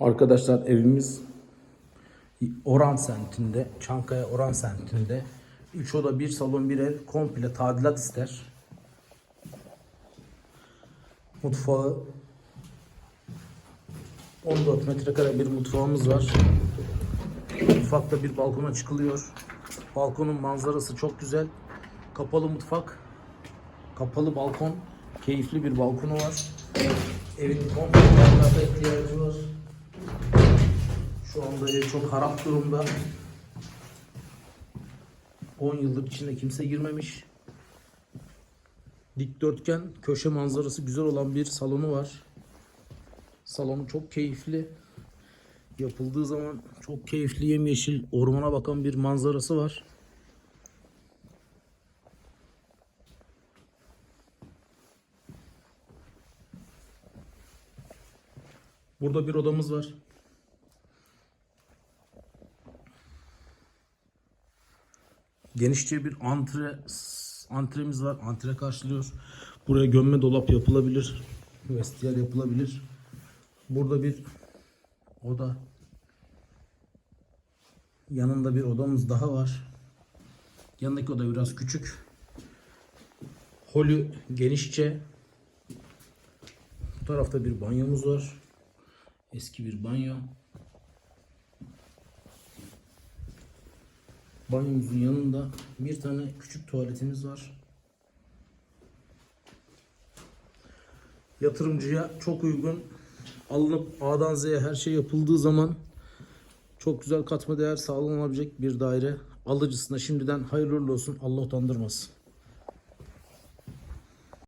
Arkadaşlar evimiz Oran semtinde, Çankaya Oran semtinde 3 oda 1 salon bir ev komple tadilat ister. Mutfağı 14 metrekare bir mutfağımız var. Mutfakta bir balkona çıkılıyor. Balkonun manzarası çok güzel. Kapalı mutfak, kapalı balkon, keyifli bir balkonu var. Evin komple tadilata ihtiyacı var. Şu anda ev çok harap durumda. 10 yıldır içinde kimse girmemiş. Dikdörtgen köşe manzarası güzel olan bir salonu var. Salonu çok keyifli. Yapıldığı zaman çok keyifli yemyeşil ormana bakan bir manzarası var. Burada bir odamız var. Genişçe bir antre antremiz var. Antre karşılıyor. Buraya gömme dolap yapılabilir. Vestiyer yapılabilir. Burada bir oda. Yanında bir odamız daha var. Yanındaki oda biraz küçük. Holü genişçe. Bu tarafta bir banyomuz var. Eski bir banyo. Banyomuzun yanında bir tane küçük tuvaletimiz var. Yatırımcıya çok uygun alınıp A'dan Z'ye her şey yapıldığı zaman çok güzel katma değer sağlanabilecek bir daire. Alıcısına şimdiden hayırlı olsun. Allah utandırmasın.